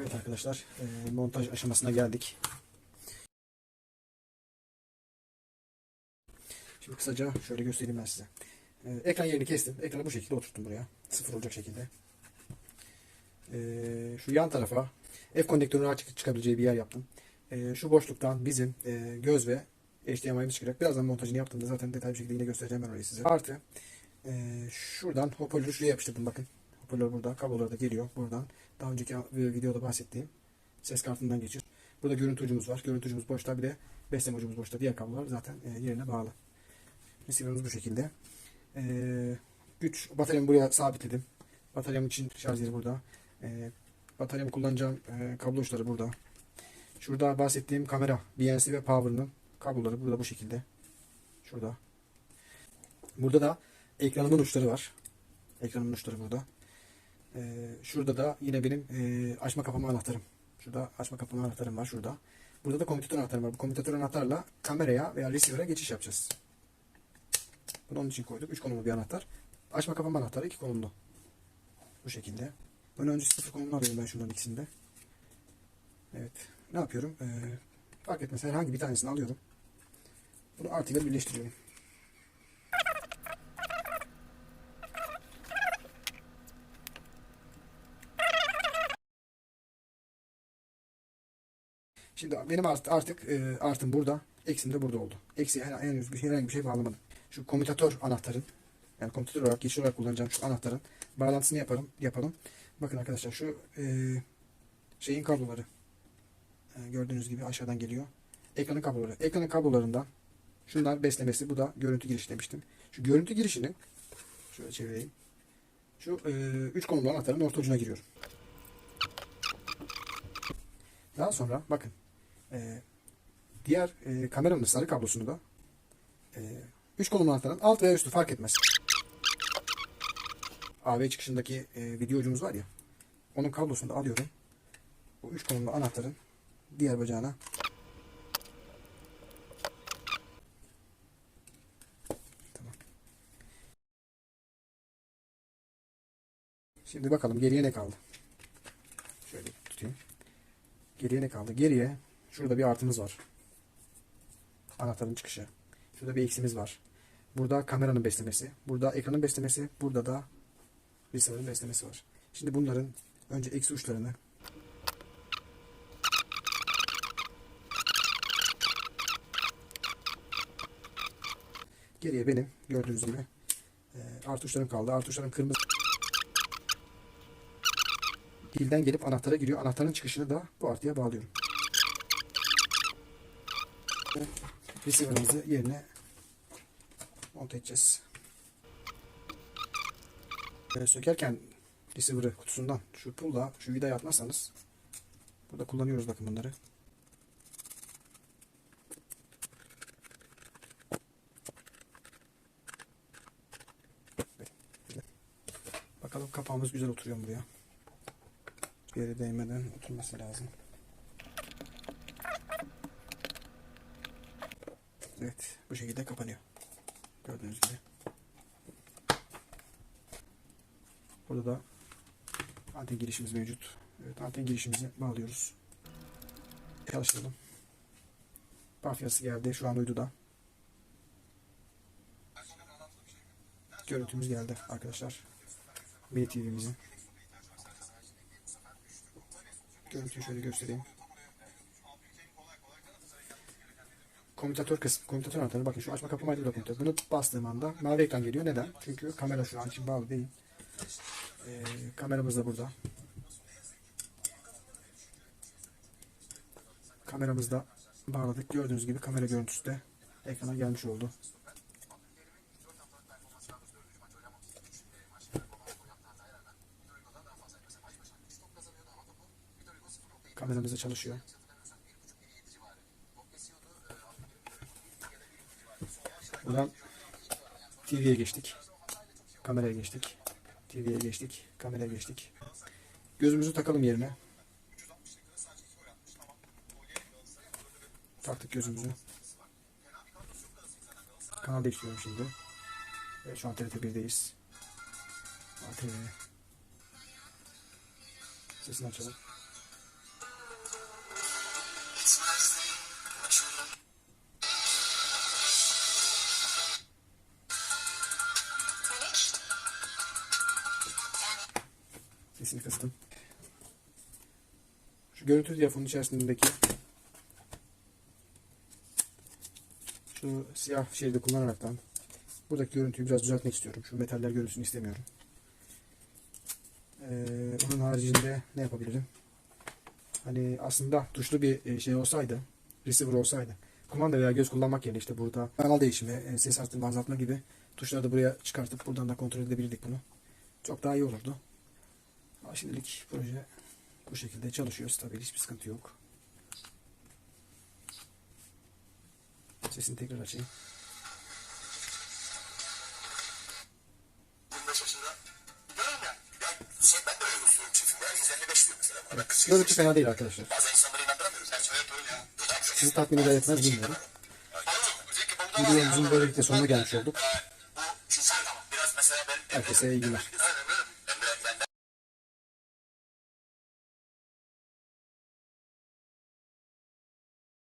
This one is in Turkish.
Evet arkadaşlar e, montaj aşamasına geldik. Şimdi kısaca şöyle göstereyim ben size. E, ekran yerini kestim. Ekranı bu şekilde oturttum buraya. Sıfır olacak şekilde. E, şu yan tarafa F konnektörünün açık çıkabileceği bir yer yaptım. Şu boşluktan bizim göz ve HDMI'miz çıkacak. Birazdan montajını yaptığımda zaten detaylı bir şekilde yine göstereceğim ben orayı size. Artı şuradan hoparlörü şuraya yapıştırdım bakın. Hoparlör burada. Kabloları da geliyor buradan. Daha önceki videoda bahsettiğim ses kartından geçiyor. Burada görüntü ucumuz var. Görüntü ucumuz boşta. Bir de besleme ucumuz boşta. Diğer kablolar zaten e, yerine bağlı. Receiver'ımız bu şekilde. E, güç bataryamı buraya sabitledim. Bataryam için şarj yeri burada. E, bataryamı kullanacağım e, kablo uçları burada. Şurada bahsettiğim kamera BNC ve power'ın kabloları burada bu şekilde. Şurada. Burada da ekranımın uçları var. Ekranımın uçları burada. Ee, şurada da yine benim e, açma kapama anahtarım. Şurada açma kapama anahtarım var şurada. Burada da komütatör anahtarım var. Bu komütatör anahtarla kameraya veya receiver'a geçiş yapacağız. Bunu onun için koyduk. Üç konumlu bir anahtar. Açma kapama anahtarı iki konumlu. Bu şekilde. Bunu önce sıfır konumunu alıyorum ben şunların ikisinde. Evet. Ne yapıyorum? Ee, fark etmez. Herhangi bir tanesini alıyorum. Bunu artıyla birleştiriyorum. Şimdi benim art- artık e, artım burada, eksim de burada oldu. Eksi her- henüz bir herhangi bir şey bağlamadım. Şu komütatör anahtarın, yani komütatör olarak, geçici olarak kullanacağım şu anahtarın bağlantısını yaparım, yapalım. Bakın arkadaşlar şu e, şeyin kabloları e, gördüğünüz gibi aşağıdan geliyor. Ekranın kabloları. Ekranın kablolarından şunlar beslemesi, bu da görüntü girişi demiştim. Şu görüntü girişini şöyle çevireyim. Şu e, üç konumlu anahtarın orta ucuna giriyorum. Daha sonra bakın e, diğer e, kameranın sarı kablosunu da e, üç konumlu anahtarın alt veya üstü fark etmez. AV çıkışındaki e, video ucumuz var ya onun kablosunu da alıyorum. Bu üç konumlu anahtarın diğer bacağına Tamam. Şimdi bakalım geriye ne kaldı? Şöyle tutayım. Geriye ne kaldı? Geriye şurada bir artımız var. Anahtarın çıkışı. Şurada bir eksimiz var. Burada kameranın beslemesi. Burada ekranın beslemesi. Burada da receiver'ın beslemesi var. Şimdi bunların önce eksi uçlarını Geriye benim gördüğünüz gibi e, artı uçlarım kaldı. Artı uçlarım kırmızı. Dilden gelip anahtara giriyor. Anahtarın çıkışını da bu artıya bağlıyorum. Ve Receiver'ımızı yerine monte edeceğiz. Böyle sökerken receiver'ı kutusundan şu pulla şu vidayı atmazsanız burada kullanıyoruz bakın bunları. Bakalım kapağımız güzel oturuyor buraya. Bir yere değmeden oturması lazım. Evet, bu şekilde kapanıyor. Gördüğünüz gibi. Burada da anten girişimiz mevcut. Evet, anten girişimizi bağlıyoruz. Çalıştıralım. Bafyası geldi. Şu an uyduda. Görüntümüz geldi arkadaşlar. Mini TV'mizin. Görüntüyü şöyle göstereyim. Komütatör kısmı, komütatör anahtarı bakın şu açma kapama da komütatör. Bunu bastığım anda mavi ekran geliyor. Neden? Çünkü kamera şu an için bağlı değil. Ee, kameramız da burada. Kameramızı da bağladık. Gördüğünüz gibi kamera görüntüsü de ekrana gelmiş oldu. Kameramız da çalışıyor. Buradan TV'ye geçtik. Kameraya geçtik. TV'ye geçtik. Kameraya geçtik. Gözümüzü takalım yerine. Taktık gözümüzü. Kanal değiştiriyorum şimdi. Evet, şu an TRT 1'deyiz. ATV. Sesini açalım. Sesini kıstım. Şu görüntü diyafonun içerisindeki şu siyah şeridi kullanaraktan buradaki görüntüyü biraz düzeltmek istiyorum. Şu metaller görüntüsünü istemiyorum. Ee, onun haricinde ne yapabilirim? Hani aslında tuşlu bir e, şey olsaydı, receiver olsaydı, kumanda veya göz kullanmak yerine işte burada kanal değişimi, e, ses arttırma, azaltma gibi tuşları da buraya çıkartıp buradan da kontrol edebilirdik bunu. Çok daha iyi olurdu. Ama şimdilik proje bu şekilde çalışıyor. Stabil, hiçbir sıkıntı yok. Sesini tekrar açayım. 25 yaşında. Diyorum ya. Ya şey ben de öyle gösteriyorum çiftimi. Ya 155 diyor mesela. Bana kız Görüntü fena değil arkadaşlar. Bazen insanları inandıramıyoruz. Gerçi evet öyle ya. Sizi tatmin eder etmez bilmiyorum. var ya. Videomuzun böylelikle sonuna gelmiş olduk. Bu cinsel tamam. Biraz mesela ben Herkese iyi günler.